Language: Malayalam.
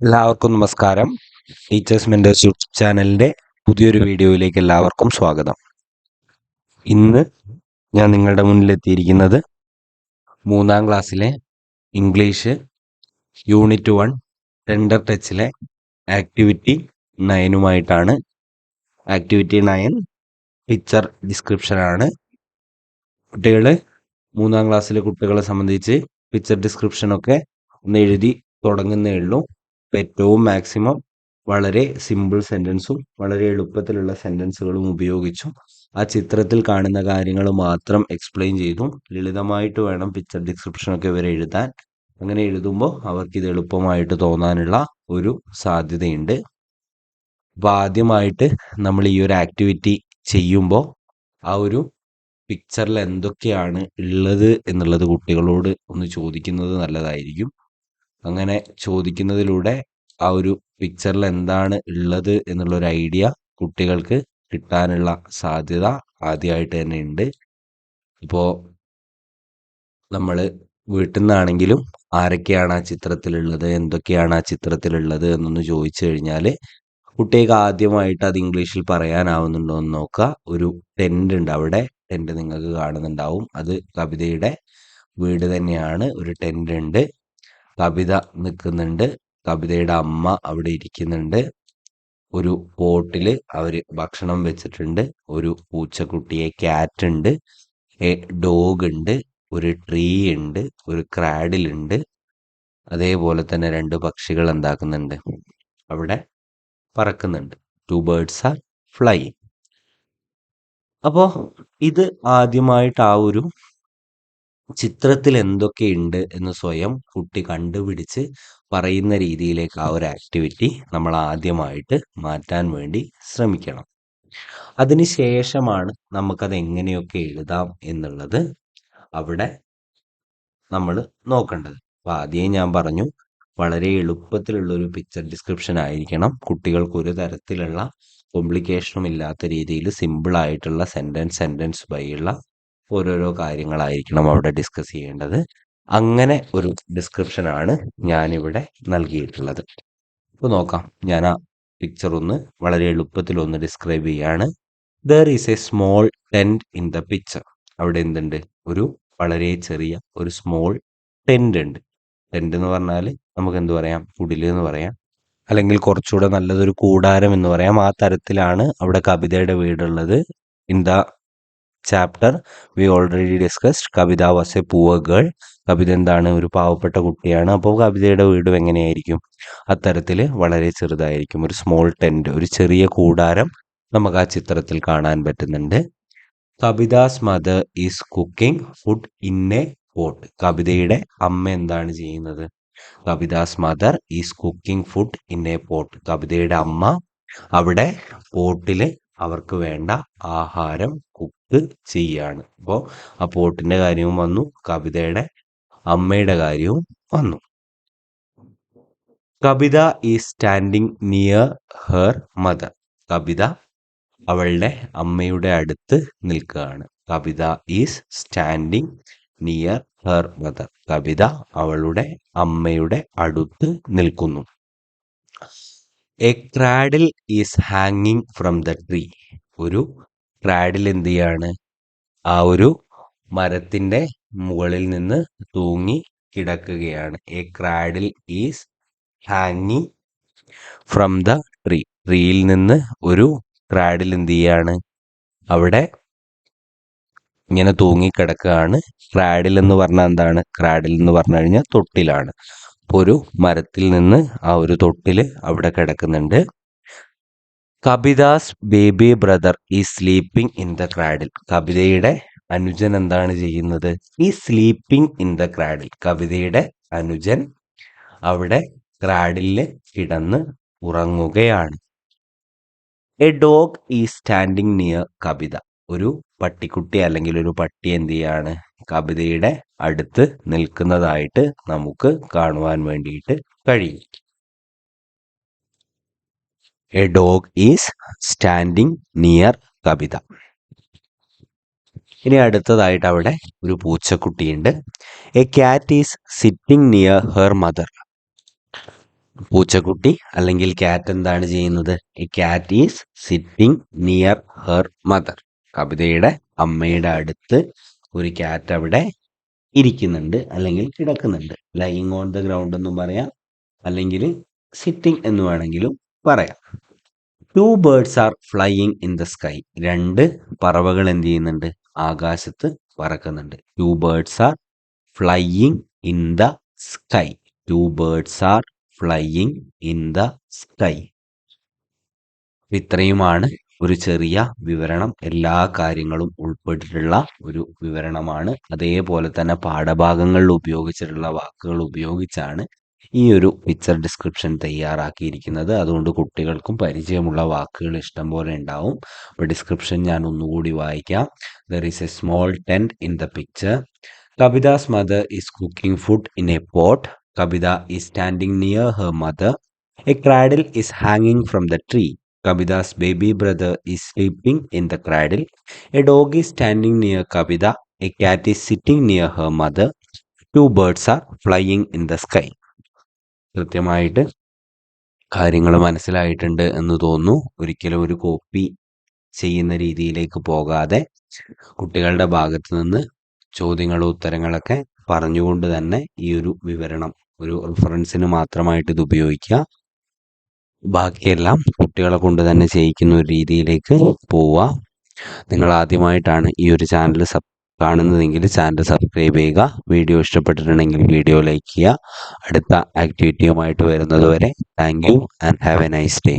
എല്ലാവർക്കും നമസ്കാരം. ടീച്ചേഴ്സ് മെന്റേഴ്സ് യൂട്യൂബ് ചാനലിന്റെ പുതിയൊരു വീഡിയോയിലേക്ക് എല്ലാവർക്കും സ്വാഗതം. ഇന്ന് ഞാൻ നിങ്ങളുടെ മുന്നിൽ എത്തിയിരിക്കുന്നത് മൂന്നാം ക്ലാസ്സിലെ ഇംഗ്ലീഷ് യൂണിറ്റ് വൺ ടെൻഡർ ടച്ചിലെ ആക്ടിവിറ്റി നയനുമായിട്ടാണ് ആക്ടിവിറ്റി നയൻ പിക്ചർ ഡിസ്ക്രിപ്ഷനാണ് കുട്ടികൾ മൂന്നാം ക്ലാസ്സിലെ കുട്ടികളെ സംബന്ധിച്ച് പിക്ചർ ഡിസ്ക്രിപ്ഷനൊക്കെ ഒന്ന് എഴുതി തുടങ്ങുന്നേ ഉള്ളൂ. ഏറ്റവും മാക്സിമം വളരെ സിമ്പിൾ സെന്റൻസും വളരെ എളുപ്പത്തിലുള്ള സെന്റൻസുകളും ഉപയോഗിച്ചും ആ ചിത്രത്തിൽ കാണുന്ന കാര്യങ്ങൾ മാത്രം എക്സ്പ്ലെയിൻ ചെയ്തും ലളിതമായിട്ട് വേണം പിക്ചർ ഡിസ്ക്രിപ്ഷനൊക്കെ ഇവർ എഴുതാൻ. അങ്ങനെ എഴുതുമ്പോൾ അവർക്ക് ഇത് എളുപ്പമായിട്ട് തോന്നാനുള്ള ഒരു സാധ്യതയുണ്ട്. അപ്പോൾ ആദ്യമായിട്ട് നമ്മൾ ഈ ഒരു ആക്ടിവിറ്റി ചെയ്യുമ്പോൾ ആ ഒരു പിക്ചറിൽ എന്തൊക്കെയാണ് ഉള്ളത് എന്നുള്ളത് കുട്ടികളോട് ഒന്ന് ചോദിക്കുന്നത് നല്ലതായിരിക്കും. അങ്ങനെ ചോദിക്കുന്നതിലൂടെ ആ ഒരു പിക്ചറിൽ എന്താണ് ഉള്ളത് എന്നുള്ളൊരു ഐഡിയ കുട്ടികൾക്ക് കിട്ടാനുള്ള സാധ്യത ആദ്യമായിട്ട് തന്നെ ഉണ്ട്. ഇപ്പോൾ നമ്മൾ വീട്ടിൽ നിന്നാണെങ്കിലും ആരൊക്കെയാണ് ആ ചിത്രത്തിലുള്ളത് എന്തൊക്കെയാണ് ആ ചിത്രത്തിലുള്ളത് എന്നൊന്ന് ചോദിച്ചു കഴിഞ്ഞാൽ കുട്ടികൾക്ക് ആദ്യമായിട്ട് അത് ഇംഗ്ലീഷിൽ പറയാനാവുന്നുണ്ടോ എന്ന് നോക്കുക. ഒരു ടെന്റ് ഉണ്ട് അവിടെ ടെന്റ് നിങ്ങൾക്ക് കാണുന്നുണ്ടാവും. അത് കവിതയുടെ വീട് തന്നെയാണ്. ഒരു ടെന്റ് ഉണ്ട്. കവിത നിൽക്കുന്നുണ്ട്. കവിതയുടെ അമ്മ അവിടെ ഇരിക്കുന്നുണ്ട്. ഒരു പോട്ടിൽ അവർ ഭക്ഷണം വെച്ചിട്ടുണ്ട്. ഒരു പൂച്ചക്കുട്ടിയെ ക്യാറ്റ് ഉണ്ട്. ഡോഗ് ഉണ്ട്. ഒരു ട്രീ ഉണ്ട്. ഒരു ക്രാഡിൽ ഉണ്ട്. അതേപോലെ തന്നെ രണ്ട് പക്ഷികൾ എന്താക്കുന്നുണ്ട്. അവിടെ പറക്കുന്നുണ്ട്. ടു ബേർഡ്സ് ആർ ഫ്ലൈ അപ്പോൾ ഇത് ആദ്യമായിട്ട് ആ ഒരു ചിത്രത്തിൽ എന്തൊക്കെയുണ്ട് എന്ന് സ്വയം കുട്ടി കണ്ടുപിടിച്ച് പറയുന്ന രീതിയിലേക്ക് ആ ഒരു ആക്ടിവിറ്റി നമ്മൾ ആദ്യമായിട്ട് മാറ്റാൻ വേണ്ടി ശ്രമിക്കണം. അതിനുശേഷമാണ് നമുക്കത് എങ്ങനെയൊക്കെ എഴുതാം എന്നുള്ളത് അവിടെ നമ്മൾ നോക്കേണ്ടത്. അപ്പോൾ ആദ്യം ഞാൻ പറഞ്ഞു വളരെ എളുപ്പത്തിലുള്ള ഒരു പിക്ചർ ഡിസ്ക്രിപ്ഷൻ ആയിരിക്കണം. കുട്ടികൾക്ക് ഒരു തരത്തിലുള്ള കോംപ്ലിക്കേഷനും ഇല്ലാത്ത രീതിയിൽ സിമ്പിൾ ആയിട്ടുള്ള സെന്റൻസ് സെന്റൻസ് ബൈയുള്ള ഓരോരോ കാര്യങ്ങളായിരിക്കണം അവിടെ ഡിസ്കസ് ചെയ്യേണ്ടത്. അങ്ങനെ ഒരു ഡിസ്ക്രിപ്ഷനാണ് ഞാനിവിടെ നൽകിയിട്ടുള്ളത്. ഇപ്പോൾ നോക്കാം. ഞാൻ ആ പിക്ചർ ഒന്ന് വളരെ എളുപ്പത്തിൽ ഒന്ന് ഡിസ്ക്രൈബ് ചെയ്യാണ്. There is a small tent in the picture അവിടെ എന്തുണ്ട്? ഒരു വളരെ ചെറിയ ഒരു സ്മോൾ ടെന്റ് ഉണ്ട്. ടെന്റ് എന്ന് പറഞ്ഞാൽ നമുക്ക് എന്ത് പറയാം? കുടിൽ എന്ന് പറയാം. അല്ലെങ്കിൽ കുറച്ചുകൂടെ നല്ലതൊരു കൂടാരം എന്ന് പറയാം. ആ തരത്തിലാണ് അവിടെ കവിതയുടെ വീടുള്ളത്. In the chapter we already discussed Kavitha was a poor girl Kavitha എന്താണ്? ഒരു പാവപ്പെട്ട കുട്ടിയാണ്. അപ്പോൾ കവിതയുടെ വീടും എങ്ങനെയായിരിക്കും? അത്തരത്തിൽ വളരെ ചെറുതായിരിക്കും. ഒരു സ്മോൾ ടെന്റ് ഒരു ചെറിയ കൂടാരം നമുക്ക് ആ ചിത്രത്തിൽ കാണാൻ പറ്റുന്നുണ്ട്. Kavitha's mother is cooking food in a pot. കവിതയുടെ അമ്മ എന്താണ് ചെയ്യുന്നത്? Kavitha's mother is cooking food in a pot. കവിതയുടെ അമ്മ അവിടെ പോട്ടിൽ അവർക്ക് വേണ്ട ആഹാരം കുക്ക് ചെയ്യാണ്. അപ്പോൾ ആ പോട്ടിന്റെ കാര്യവും വന്നു. കവിതയുടെ അമ്മയുടെ കാര്യവും വന്നു. Kavitha is standing near her mother Kavitha അവളുടെ അമ്മയുടെ അടുത്ത് നിൽക്കുകയാണ്. Kavitha is standing near her mother Kavitha അവളുടെ അമ്മയുടെ അടുത്ത് നിൽക്കുന്നു. എ ക്രാഡിൽ ഈസ് ഹാങ്ങിങ് ഫ്രം ദ ട്രീ ഒരു ക്രാഡിൽ എന്ത് ചെയ്യാണ് ആ ഒരു മരത്തിന്റെ മുകളിൽ നിന്ന് തൂങ്ങി കിടക്കുകയാണ്. എ ക്രാഡിൽ ഈസ് ഹാങ്ങി ഫ്രം ദ ട്രീ ട്രീയിൽ നിന്ന് ഒരു ക്രാഡിൽ എന്ത് ചെയ്യാണ് അവിടെ ഇങ്ങനെ തൂങ്ങിക്കിടക്കുകയാണ് ക്രാഡിൽ എന്ന് പറഞ്ഞാൽ എന്താണ്? ക്രാഡിൽ എന്ന് പറഞ്ഞു കഴിഞ്ഞാൽ തൊട്ടിലാണ്. ഒരു മരത്തിൽ നിന്ന് ആ ഒരു തൊട്ടിൽ അവിടെ കിടക്കുന്നുണ്ട്. Kavitha's baby brother is sleeping in the cradle. കവിതയുടെ അനുജൻ എന്താണ് ചെയ്യുന്നത്? ഈ സ്ലീപ്പിംഗ് ഇൻ ദ ക്രാഡിൽ. കവിതയുടെ അനുജൻ അവിടെ ക്രാഡിൽ കിടന്ന് ഉറങ്ങുകയാണ്. A dog is standing near Kavitha ഒരു പട്ടിക്കുട്ടി അല്ലെങ്കിൽ ഒരു പട്ടി എന്ത് ചെയ്യാണ്? കവിതയുടെ അടുത്ത് നിൽക്കുന്നതായിട്ട് നമുക്ക് കാണുവാൻ വേണ്ടിയിട്ട് കഴിയും. A dog is standing near Kavitha. ഇനി അടുത്തതായിട്ട് അവിടെ ഒരു പൂച്ചക്കുട്ടിയുണ്ട്. A cat is sitting near her mother പൂച്ചക്കുട്ടി അല്ലെങ്കിൽ ക്യാറ്റ് എന്താണ് ചെയ്യുന്നത്? A cat is sitting near her mother കവിതയുടെ അമ്മയുടെ അടുത്ത് ഒരു ക്യാറ്റ് അവിടെ ഇരിക്കുന്നുണ്ട് അല്ലെങ്കിൽ കിടക്കുന്നുണ്ട്. ലൈങ് ഓൺ ദ ഗ്രൗണ്ട് എന്നും പറയാം. അല്ലെങ്കിൽ സിറ്റിംഗ് എന്ന് വേണമെങ്കിലും പറയാം. Two birds are flying in the sky രണ്ട് പറവകൾ എന്ത് ചെയ്യുന്നുണ്ട്? ആകാശത്ത് പറക്കുന്നുണ്ട്. Two birds are flying in the sky two birds are flying in the sky ഇത്രയുമാണ് ഒരു ചെറിയ വിവരണം. എല്ലാ കാര്യങ്ങളും ഉൾപ്പെട്ടിട്ടുള്ള ഒരു വിവരണമാണ്. അതേപോലെ തന്നെ പാഠഭാഗങ്ങളിൽ ഉപയോഗിച്ചിട്ടുള്ള വാക്കുകൾ ഉപയോഗിച്ചാണ് ഈ ഒരു പിക്ചർ ഡിസ്ക്രിപ്ഷൻ തയ്യാറാക്കിയിരിക്കുന്നത്. അതുകൊണ്ട് കുട്ടികൾക്കും പരിചയമുള്ള വാക്കുകൾ ഇഷ്ടം പോലെ ഉണ്ടാവും. അപ്പോൾ ഡിസ്ക്രിപ്ഷൻ ഞാൻ ഒന്നുകൂടി വായിക്കാം. There is a small tent in the picture Kavitha's mother is cooking food in a pot Kavitha is standing near her mother a cradle is ഹാങ്ങിങ് from the tree Kavitha's baby brother is sleeping in the cradle a dog is standing near Kavitha a cat is sitting near her mother two birds are flying in the sky. കൃത്യമായിട്ട് കാര്യങ്ങൾ മനസ്സിലായിട്ടുണ്ട് എന്ന് തോന്നുന്നു. ഒരിക്കലും ഒരു കോപ്പി ചെയ്യുന്ന രീതിയിലേക്ക് പോകാതെ കുട്ടികളുടെ ഭാഗത്ത് നിന്ന് ചോദ്യങ്ങളും ഉത്തരങ്ങളൊക്കെ പറഞ്ഞുകൊണ്ട് തന്നെ ഈ ഒരു വിവരണം ഒരു റെഫറൻസിന് മാത്രമായിട്ട് ഇത് ഉപയോഗിക്കുക. ബാക്കിയെല്ലാം കുട്ടികളെ കൊണ്ട് തന്നെ ചെയ്യിക്കുന്ന ഒരു രീതിയിലേക്ക് പോവുക. നിങ്ങൾ ആദ്യമായിട്ടാണ് ഈ ഒരു ചാനൽ സബ് കാണുന്നതെങ്കിൽ ചാനൽ സബ്സ്ക്രൈബ് ചെയ്യുക. വീഡിയോ ഇഷ്ടപ്പെട്ടിട്ടുണ്ടെങ്കിൽ വീഡിയോ ലൈക്ക് ചെയ്യുക. അടുത്ത ആക്ടിവിറ്റിയുമായിട്ട് വരുന്നതുവരെ thank you and have a nice day